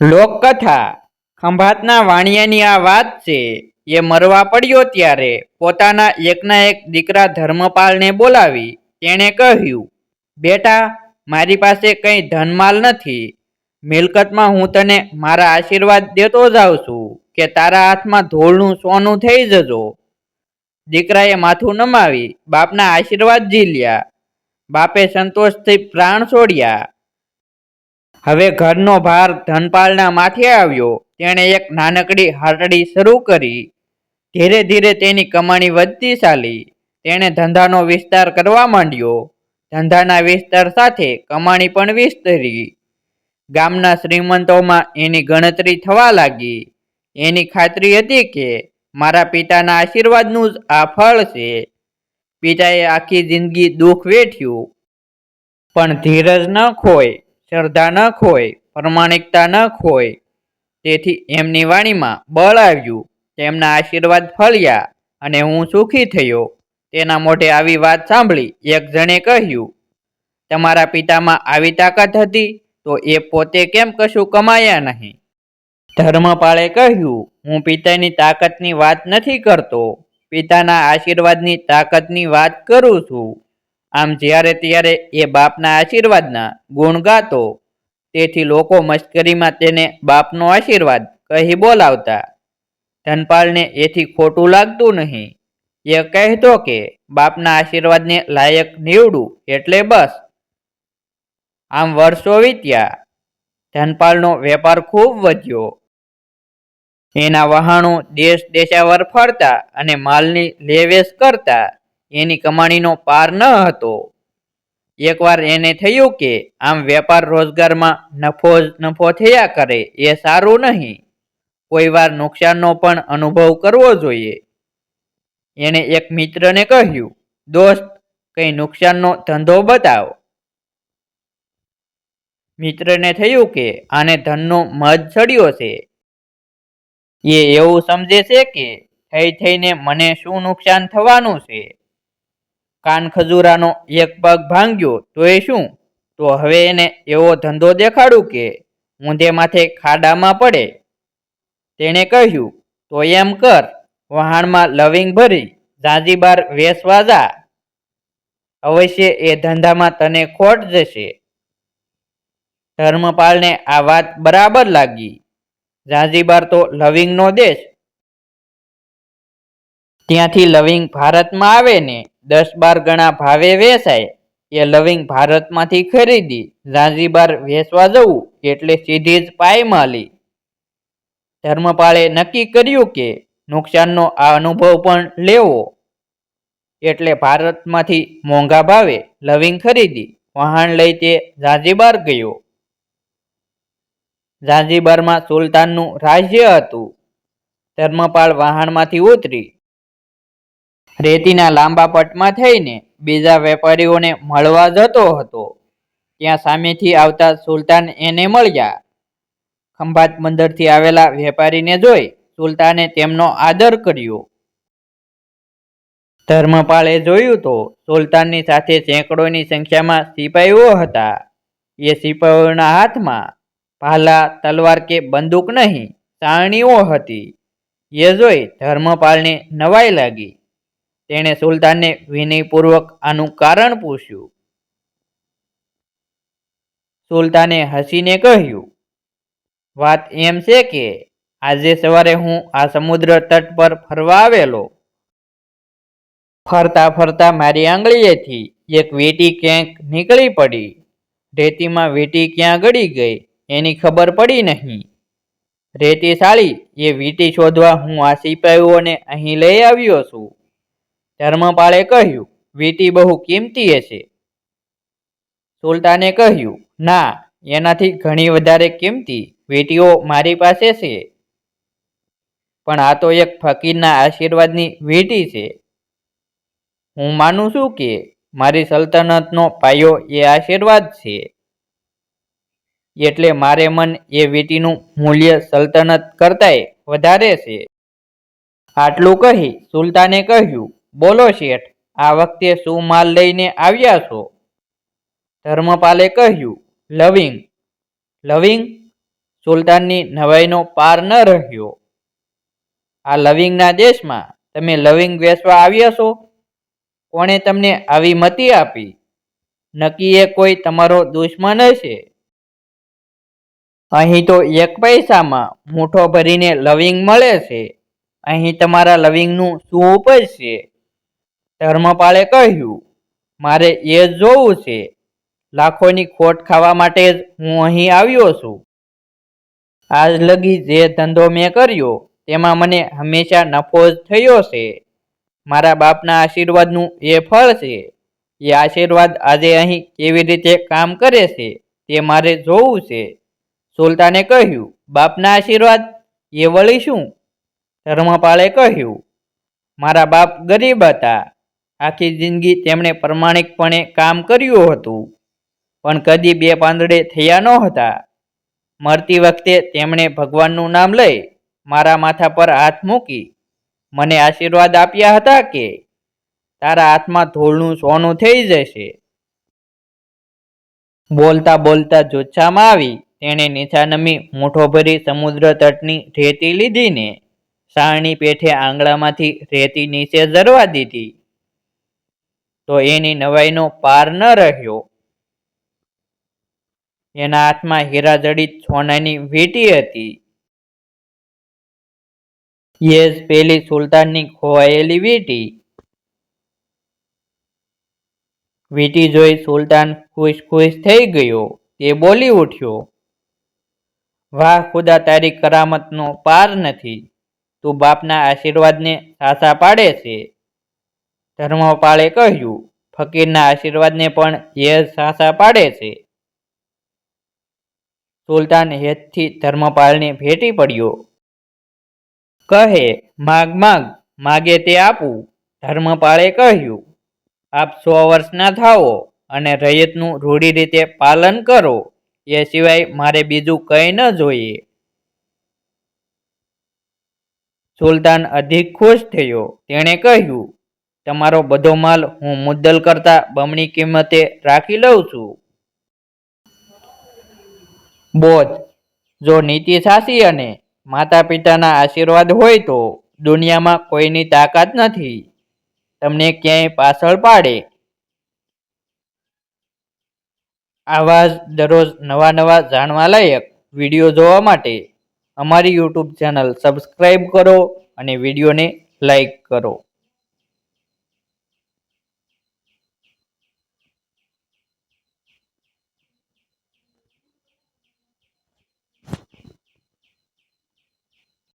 લોકકથા. ખંભાતના વાણિયાની આ વાત છે, એ મરવા પડ્યો ત્યારે પોતાના એકના એક દીકરા ધર્મપાલને બોલાવી, તેણે કહ્યું, બેટા, મારી પાસે કંઈ ધનમાલ નથી. મિલકતમાં હું તને મારા આશીર્વાદ દેતો જાઉં છું કે તારા હાથમાં ધોળનું સોનું થઈ જજો. દીકરાએ માથું નમાવી, બાપના આશીર્વાદ ઝીલ્યા. બાપે સંતોષથી પ્રાણ છોડ્યા. હવે ઘરનો ભાર ધનપાલના માથે આવ્યો. તેણે એક નાનકડી હાટડી શરૂ કરી. ધીરે ધીરે તેની કમાણી વધતી ચાલી. તેણે ધંધાનો વિસ્તાર કરવા માંડ્યો. ધંધાના વિસ્તાર સાથે કમાણી પણ વિસ્તરી. ગામના શ્રીમંતોમાં એની ગણતરી થવા લાગી. એની ખાતરી હતી કે મારા પિતાના આશીર્વાદનું જ આ ફળ છે. પિતાએ આખી જિંદગી દુઃખ વેઠ્યું. પણ ધીરજ ન ખોય. શ્રદ્ધા ન ખોય, પ્રમાણિકતા ન ખોય. તેથી એમની વાણીમાં બળ આવ્યું, તેમના આશીર્વાદ ફળ્યા અને હું સુખી થયો. તેના મોઢે આવી વાત સાંભળી એક જણે કહ્યું, તમારા પિતામાં આવી તાકાત હતી તો એ પોતે કેમ કશું કમાયા નહીં? ધર્મપાળે કહ્યું, હું પિતાની તાકાતની વાત નથી કરતો. પિતાના આશીર્વાદની તાકાતની વાત કરું છું. આમ જ્યારે ત્યારે એ બાપના આશીર્વાદના ગુણ ગાતો, તેથી લોકો મશ્કરીમાં તેને બાપનો આશીર્વાદ કહી બોલાવતા. ધનપાલને એથી ખોટું લાગતું નહીં. એ કહેતો કે, બાપના આશીર્વાદને લાયક નીવડું એટલે બસ. આમ વર્ષો વીત્યા. ધનપાલનો વેપાર ખૂબ વધ્યો. એના વહાણો દેશ દેશાવર ફરતા અને માલની લેવેશ કરતા. એની કમાણીનો પાર ન હતો. એકવાર એને થયું કે આમ વેપાર રોજગારમાં નફો નફો થયા કરે એ સારું નહીં. કોઈ વાર નુકસાનનો પણ અનુભવ કરવો જોઈએ. એણે એક મિત્રને કહ્યું, દોસ્ત, કંઈ નુકસાનનો ધંધો બતાવ. મિત્રને થયું કે, આને ધનનો મધ ચડ્યો છે. એ એવું સમજે છે કે, થઈ થઈને મને શું નુકસાન થવાનું છે? કાન ખજૂરાનો એક પગ ભાંગ્યો તો એ શું? તો હવે એને એવો ધંધો દેખાડું કે ઊંધે માથે ખાડામાં પડે. તેણે કહ્યું, તો એમ કર, વહાણમાં લવિંગ ભરી ઝાંઝીબાર વેસવા જા. અવશ્ય એ ધંધામાં તને ખોટ જશે. ધર્મપાલને આ વાત બરાબર લાગી. ઝાંઝીબાર તો લવિંગનો દેશ. ત્યાંથી લવિંગ ભારતમાં આવે ને દસ બાર ગણા ભાવે વેચાય, એ લવિંગ ભારતમાંથી ખરીદી ઝાંઝીબાર વેચવા જવું, એટલે સીધી જ પાયમાલી ધર્મપાળે નક્કી કર્યું કે નુકસાનનો આ અનુભવ પણ લેવો. એટલે ભારતમાંથી મોંઘા ભાવે લવિંગ ખરીદી, વહાણ લઈ તે ઝાંઝીબાર ગયો. ઝાંઝીબારમાં સુલતાનનું રાજ્ય હતું. ધર્મપાળ વહાણમાંથી ઉતરી રેતીના લાંબા પટમાં થઈને બીજા વેપારીઓને મળવા જતો હતો. ત્યાં સામેથી આવતા સુલતાન એને મળ્યા. ખંભાત બંદરથી આવેલા વેપારીને જોઈ સુલતાને તેમનો આદર કર્યો. ધર્મપાળે જોયું તો સુલતાનની સાથે સેંકડોની સંખ્યામાં સિપાહીઓ હતા. એ સિપાહીઓના હાથમાં ભાલા, તલવાર કે બંદૂક નહીં, સારણીઓ હતી. એ જોઈ ધર્મપાલને નવાઈ લાગી. તેણે સુલતાનને વિનયપૂર્વક આનું કારણ પૂછ્યું. સુલતાને હસીને કહ્યું, વાત એમ છે કે, આજે સવારે હું આ સમુદ્ર તટ પર ફરવા આવેલો. ફરતા ફરતા મારી આંગળીએથી એક વીંટી ક્યાંક નીકળી પડી. રેતીમાં વીંટી ક્યાં ગળી ગઈ એની ખબર પડી નહીં. રેતી સાળી એ વીંટી શોધવા હું આ સિપાહીઓને અહીં લઈ આવ્યો છું. ધર્મપાળે કહ્યું, વીંટી બહુ કિંમતી હશે સુલતાને કહ્યું, ના, એનાથી ઘણી વધારે કિંમતી વીંટીઓ મારી પાસે છે. પણ આ તો એક ફકીરના આશીર્વાદની વીંટી છે. હું માનું છું કે મારી સલ્તનતનો પાયો એ આશીર્વાદ છે. એટલે મારે મન એ વીંટીનું મૂલ્ય સલ્તનત કરતાંય વધારે છે. આટલું કહી સુલતાને કહ્યું બોલો શેઠ, આ વખતે શું માલ લઈને આવ્યા છો? ધર્મપાલે કહ્યું, લવિંગ. લવિંગ? સુલતાનની નવાઈનો પાર ન રહ્યો. આ લવિંગના દેશમાં તમે લવિંગ વેચવા આવ્યા છો? કોણે તમને આવી મતી આપી? નક્કી એ કોઈ તમારો દુશ્મન હશે? અહીં તો એક પૈસામાં મૂઠો ભરીને લવિંગ મળે છે. અહીં તમારા લવિંગનું શું ઉપજ છે? ધર્મપાળે કહ્યું, મારે એ જોવું છે. લાખોની ખોટ ખાવા માટે જ હું અહીં આવ્યો છું. આજ લગી જે ધંધો મેં કર્યો, તેમાં મને હંમેશા નફો જ થયો છે. મારા બાપના આશીર્વાદનું એ ફળ છે. એ આશીર્વાદ આજે અહીં કેવી રીતે કામ કરે છે, તે મારે જોવું છે. સુલતાને કહ્યું, બાપના આશીર્વાદ? એ વળી શું? ધર્મપાળે કહ્યું, મારા બાપ ગરીબ હતા. આખી જિંદગી તેમણે પ્રમાણિકપણે કામ કર્યું હતું. પણ કદી બે પાંદડે થયા નહોતા. મરતી વખતે તેમણે ભગવાનનું નામ લઈ મારા માથા પર હાથ મૂકી મને આશીર્વાદ આપ્યા હતા કે તારા હાથમાં ધૂળનું સોનું થઈ જશે. બોલતા બોલતા જોચ્છામાં આવી તેણે નીચા નમી મૂઠો ભરી સમુદ્ર તટની રેતી લીધીને સાણની પેઠે આંગળામાંથી રેતી નીચે જરવા દીધી. તો એની નવાઈનો પાર ન રહ્યો. એના હાથમાં હીરા જડિત સોનાની વીંટી હતી. એ જ પેલી સુલતાનની ખોવાયેલી વીટી. વીટી જોઈ સુલતાન ખુશ ખુશ થઈ ગયો. તે બોલી ઉઠ્યો, વાહ, ખુદા તારી કરામતનો પાર નથી. તું બાપના આશીર્વાદને સાસા પાડે છે. ધર્મપાળે કહ્યું, ફકીરના આશીર્વાદને પણ એ સાસા પાડે છે. સુલતાન હેતથી ધર્મપાળને ભેટી પડ્યો. કહે, માગ માગ, માગે તે આપું. ધર્મપાળે કહ્યું, આપ સો વર્ષના થાઓ અને રૈયતનું રૂઢી રીતે પાલન કરો. એ સિવાય મારે બીજું કંઈ ન જોઈએ. સુલતાન અધિક ખુશ થયો. તેણે કહ્યું તમારો બધો માલ હું મુદ્દલ કરતા બમણી કિંમતે રાખી લઉં છું. બોધ જો નીતિ સાસી અને માતા પિતાના આશીર્વાદ હોય તો દુનિયામાં કોઈની તાકાત નથી. તમને ક્યાંય પાછળ પાડે. આવા જ દરરોજ નવા નવા જાણવા લાયક વીડિયો જોવા માટે અમારી યુટ્યુબ ચેનલ સબસ્ક્રાઈબ કરો અને વિડીયોને લાઈક કરો.